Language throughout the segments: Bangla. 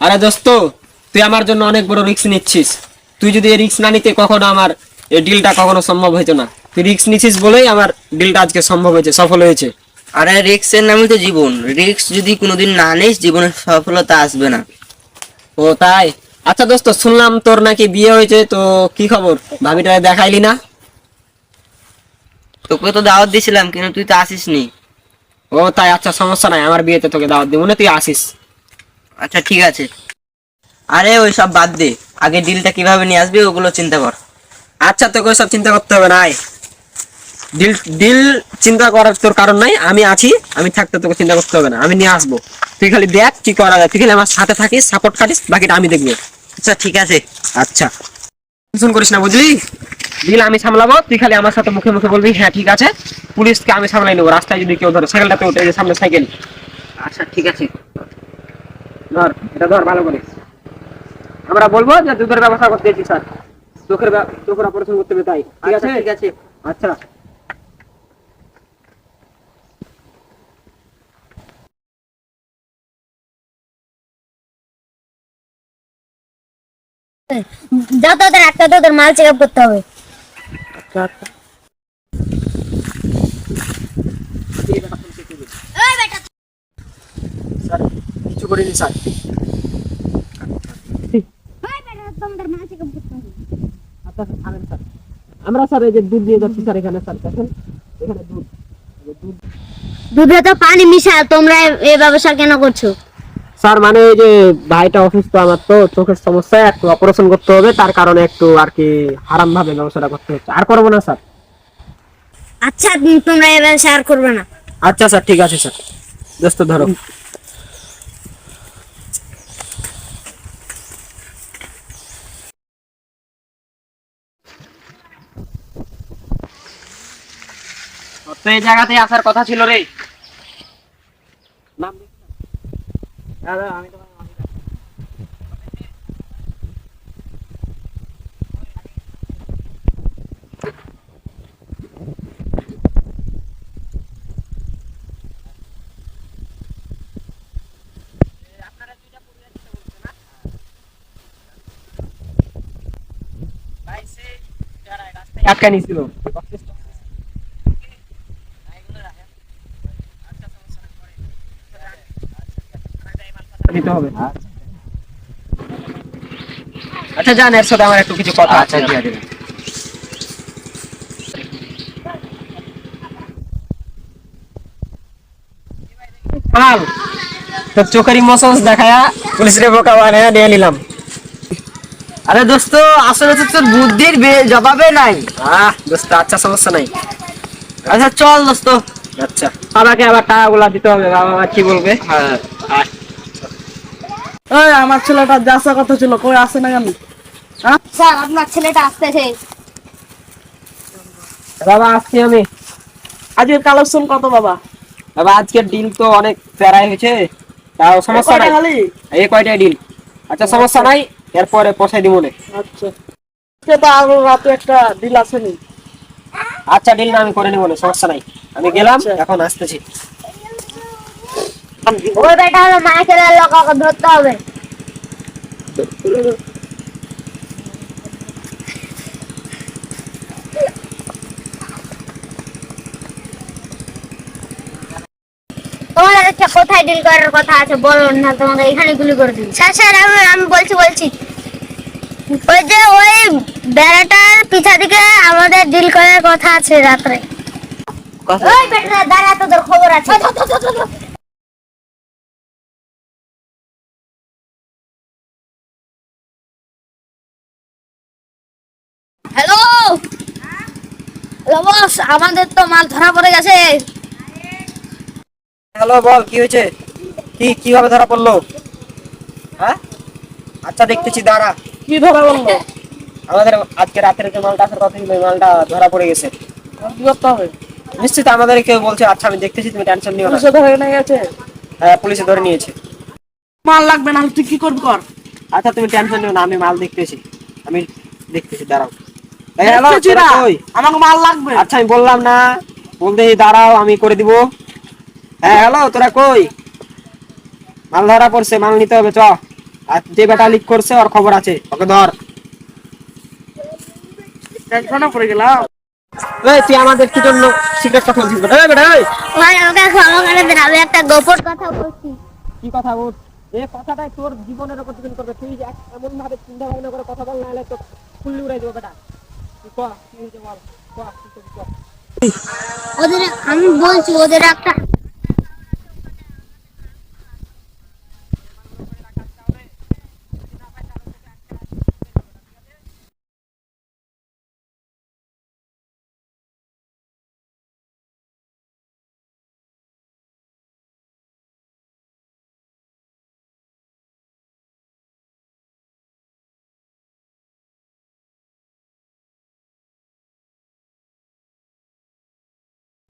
আরে দোস্ত তুই আমার জন্য অনেক বড় রিস্ক নিচ্ছিস। তুই যদি এই রিস্ক না নিতে কখনো আমার এই ডিলটা কখনো সম্ভব হতো না। তুই রিস্ক নিচ্ছিস বলেই আমার ডিলটা আজকে সম্ভব হয়েছে সফল হয়েছে। আরে রিক্সের নামই তো জীবন। রিক্স যদি কোনোদিন না নিস জীবনে সফলতা আসবে না। ও তাই? আচ্ছা দোস্ত শুনলাম তোর নাকি বিয়ে হয়েছে তো কি খবর? ভাবিটা দেখাইলি না? তোকে তো দাওয়াত দিয়েছিলাম কিন্তু তুই তো আসিস নি ও তাই আচ্ছা সমস্যা নাই আমার বিয়েতে তোকে দাওয়াত দিব না তুই আসিস। আচ্ছা ঠিক আছে। আরে ওই সব বাদ দে। আগে ডিলটা কীভাবে নিয়ে আসবি, ওগুলো চিন্তা কর। আচ্ছা তোকে সব চিন্তা করতে হবে না ডিল ডিল চিন্তা করার তোর কারণ নাই, আমি আছি, আমি থাকতে তোকে চিন্তা করতে হবে না, আমি নিয়ে আসব। তুই খালি দেখ কি করা যায়, তুই খালি আমার সাথে থাকিস সাপোর্ট কাটিস, বাকিটা আমি দেখব। আচ্ছা ঠিক আছে। আচ্ছা। টেনশন করিস না বুঝলি? ডিল আমি সামলাবো, তুই খালি আমার সাথে মুখে মুখে বলবি হ্যাঁ ঠিক আছে। পুলিশকে আমি সামলাই নেব, রাস্তায় যদি কেউ ধরে, সাইকেলটাতে উঠে যে সামনে সাইকেল। আচ্ছা ঠিক আছে। ধর এটা ধর ভালো করে। আমরা বলব যে দুধের ব্যবস্থা করতে দিয়েছি স্যার। চোখের চোখের অপারেশন করতে হবে তাই। ঠিক আচ্ছা আছে? ঠিক আছে। আচ্ছা। যা তোদের একটা তোদের মাল চেক আপ করতে হবে। মাল চেক আপ করতে হবে আচ্ছা স্যার থামেন স্যার। আমরা স্যার এই যে দুধ দিয়ে যাচ্ছি স্যার এখানে স্যার দেখেন। এখানে দুধ। তো পানি মিশা তোমরা এই ব্যবসা কেন করছ? স্যার মানে এই যে ভাইটা অসুস্থ আমার তো চোখের সমস্যা একটু অপারেশন করতে হবে তার কারণে একটু আর কি হারাম ভাবে ব্যবসাটা করতে হচ্ছে। আর করব না স্যার। আচ্ছা তোমরা এই ব্যবসা আর করবে না। আচ্ছা স্যার ঠিক আছে স্যার। দোস্ত ধরো। তো এই জায়গাতে আসার কথা ছিল রে। দাদা, আমি তোমার আটকা নিছিল। দিতে হবে। আচ্ছা জান এর সাথে আমার একটু কিছু কথা আছে আচ্ছা, দিয়ে দেবেন। পাল তোর চোখেরই মসস দেখায়া পুলিশের বোকা বানায়া নিয়ে নিলাম। আরে দোস্ত আসলে তো তোর বুদ্ধির বে- জবাবে নাই। আহ দোস্ত আচ্ছা সমস্যা নাই। আচ্ছা চল দোস্ত। আচ্ছা। বাবাকে আবার টাকাগুলা দিতে হবে বাবা আবার কি বলবে? হ্যাঁ। এই আমার ছেলেটা যাসা কথা ছিল কই আসে না কেন স্যার আপনার ছেলেটা আসতেছে। বাবা আসছি আমি। আজকের কালেকশন কত বাবা? বাবা আজকের ডিল তো অনেক প্যারাই হয়েছে। তাও সমস্যা নাই। খালি? এই কয়টাই ডিল। আচ্ছা সমস্যা নাই। এরপরে পৌঁছাই দিব না আচ্ছা। আজকে তো আরও রাতে একটা ডিল আসেনি। আচ্ছা ডিল না আমি করে নিব না সমস্যা নাই। আমি গেলাম আচ্ছা। এখন আসতেছি। ওই বেটা হলো লোক ওকে ধরতে হবে। তোমাদের কোথায় ডিল করার কথা আছে বলো না তোমাকে এখানে গুলি করে দিই স্যার স্যার আমি আমি বলছি বলছি। ওই যে ওই বেড়াটার পিছা দিকে আমাদের ডিল করার কথা আছে রাত্রে। ওই বেটা দাঁড়া তোদের খবর আছে। হ্যালো? হ্যালো বস আমাদের তো মাল ধরা পড়ে গেছে। হ্যালো বল কি হয়েছে? কি কীভাবে ধরা পড়ল? হ্যাঁ? আচ্ছা দেখতেছি দাঁড়া। কি ধরা বলল আমাদের আজকে রাতের যে মালটা আসার কথা ছিল মালটা ধরা পড়ে গেছে। কি করতে হবে? নিশ্চিত আমাদের কেউ বলছে আচ্ছা আমি দেখতেছি তুমি টেনশন নিও না। পুলিশে ধরে নিয়ে গেছে? হ্যাঁ পুলিশে ধরে নিয়েছে। মাল লাগবে না তুই কি করবি কর? আচ্ছা তুমি টেনশন নিও না আমি মাল দেখতেছি। আমি দেখতেছি দাঁড়াও। আমাকে মাল লাগবে। আচ্ছা আমি বললাম না। বলতে দাঁড়াও আমি করে দিব। হ্যাঁ হ্যালো তোরা কই? মাল ধরা পড়ছে মাল নিতে হবে চ। আর যে বেটা লিক করছে ওর খবর আছে ওকে ধর। টেনশনে পড়ে গেলাম। এই তুই আমাদের কি জন্য সিক্রেট কথা বলছিস বেটা? বেটা এই। ভাই আমাকে ক্ষমা করে দেন আমি একটা গোপন কথা বলছি। কি কথা বল? এই কথাটাই তোর জীবনের উপর ডিপেন্ড করবে। তুই এমন ভাবে চিন্তা ভাবনা করে কথা বল নাহলে তো ফুল্লি উড়াই দেবো বেটা। ওদের আমি বলছি ওদের একটা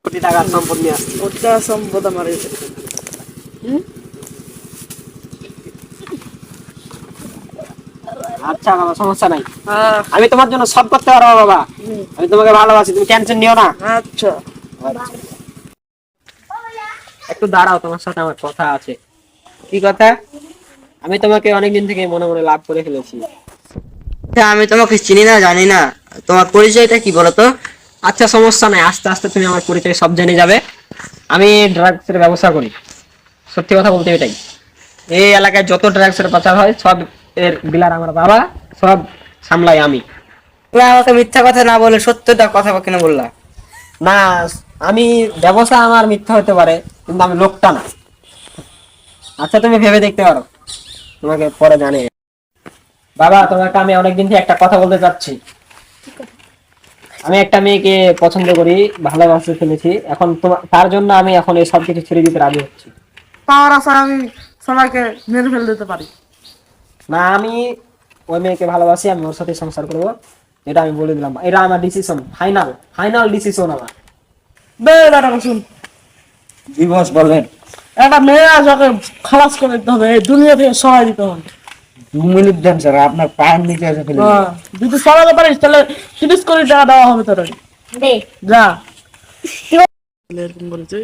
কোটি টাকার সম্পদ নিয়ে আসছি। ওটা সম্পদ আমার আচ্ছা বাবা সমস্যা নাই। হ্যাঁ, আমি তোমার জন্য সব করতে পারব বাবা। আমি তোমাকে ভালোবাসি তুমি টেনশন নিও না। আচ্ছা। একটু দাঁড়াও তোমার সাথে আমার কথা আছে। কি কথা? আমি তোমাকে অনেকদিন থেকে মনে মনে লাভ করে ফেলেছি। আমি তোমাকে চিনি না জানি না। তোমার পরিচয়টা কি বলো তো? আচ্ছা সমস্যা নাই। আস্তে আস্তে তুমি আমার পরিচয় সব জেনে যাবে। আমি ড্রাগসের ব্যবসা করি। সত্যি কথা বলতে এটাই। এই এলাকায় যত ড্রাগসের পাচার হয় সব এর বিলার আমার বাবা সব সামলাই আমি। তুমি আমাকে মিথ্যা কথা না বলে সত্যটা কথা কেন বললা? না আমি ব্যবসা আমার মিথ্যা হতে পারে কিন্তু আমি লোকটা না। আচ্ছা তুমি ভেবে দেখতে পারো। তোমাকে পরে জানে বাবা তোমাকে আমি অনেকদিন থেকে একটা কথা বলতে চাচ্ছি। আমি একটা মেয়েকে পছন্দ করি ভালোবাসতে ফেলেছি এখন তোমার তার জন্য আমি এখন এই সব কিছু ছেড়ে দিতে রাজি হচ্ছি। তার আছে আমি সবাইকে মেরে ফেলে দিতে পারি। না আমি ওই মেয়েকে ভালোবাসি আমি ওর সাথে সংসার করব। এটা আমি বলে দিলাম। এটা আমার ডিসিশন ফাইনাল ফাইনাল ডিসিশন আমার। বে বেটা শুন দিবস বলেন একটা মেয়ে আছে ওকে খালাস করে দিতে হবে এই দুনিয়া থেকে সহায় দিতে হবে। দু মিনিট দেন স্যার আপনার পায়ের নিচে এসে ফেলে হ্যাঁ, যদি সরাতে পারিস তাহলে তিরিশ কোটি টাকা দেওয়া হবে তোর যা। এরকম বলেছে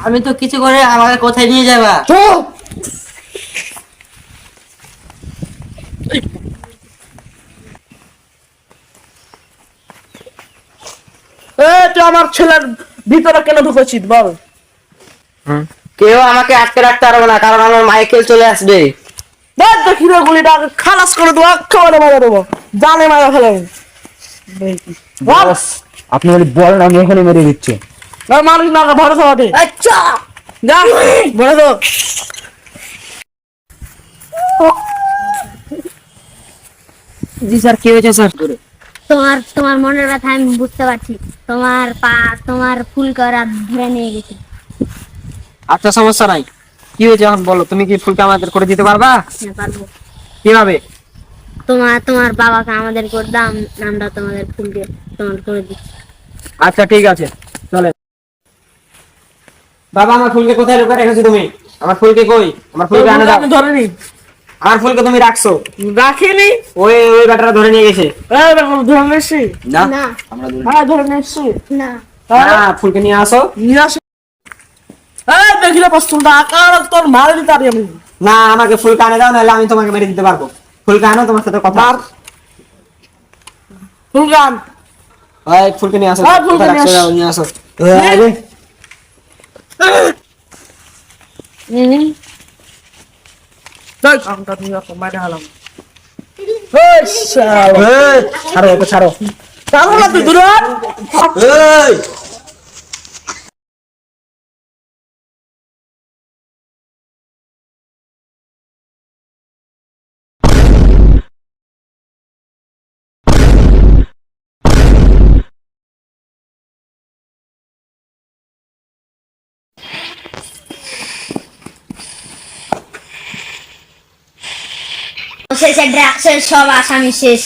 আমি তো কিছু করে আমাকে কোথায় নিয়ে যাবা? চুপ! আমার ছেলের ভিতরে কেন ঢুকেছিস বল? কেউ আমাকে আটকে রাখতে পারবে না কারণ আমার মাইকেল চলে আসবে। দেখ দেখি রে গুলিটা খালাস করে দেবো একেবারে মারা দেবো। জানে মারা ফেলে আপনি যদি বলেন আমি এখানে মেরে দিচ্ছি। মানুষ না ভরসা ওঠে আচ্ছা। যা বলে তো জি স্যার কি হয়েছে স্যার? তোমার তোমার মনের কথা আমি বুঝতে পারছি। তোমার পা তোমার ফুল করা ধরে নিয়ে গেছে। আচ্ছা সমস্যা নাই। কি হয়েছে এখন বলো তুমি কি ফুলকে আমাদের করে দিতে পারবা? হ্যাঁ, পারব। কীভাবে? তোমার তোমার বাবাকে আমাদের করে দাম আমরা তোমাদের ফুলকে তোমার করে দিচ্ছি আচ্ছা ঠিক আছে চলে। বাবা আমার ফুলকে কোথায় লুকিয়ে রেখেছো তুমি? আমার ফুলকে কই? আমার ফুলকে আনে দাও। ধরে নি আমার ফুলকে তুমি রাখছো? রাখিনি ওই ওই ব্যাটারা ধরে নিয়ে গেছে। এই দেখো ধরে নিয়েছি। না? না। আমরা দূরে হ্যাঁ ধরে নিয়েছি। না। না ফুলকে নিয়ে আসো। নিয়ে আসি। এই দেখিলে পছন্দ আকার তোর মারে দিতে পারি আমি। না আমাকে ফুলকে আনে দাও নাহলে আমি তোমাকে মেরে দিতে পারব। ফুলকে আনো তোমার সাথে কথা মার। ফুলগান ওই ফুলকে নিয়ে আসো। হ্যাঁ, ফুলকে কোথায় নিয়ে রাখছো? আসো। নিয়ে আসো। দেখ আমটা তুমি এখন মারে হালাম এই শালা। এই, ছাড়ো ওকে ছাড়ো। কারও না তুই দূরে শেষে সব আসামি শেষ।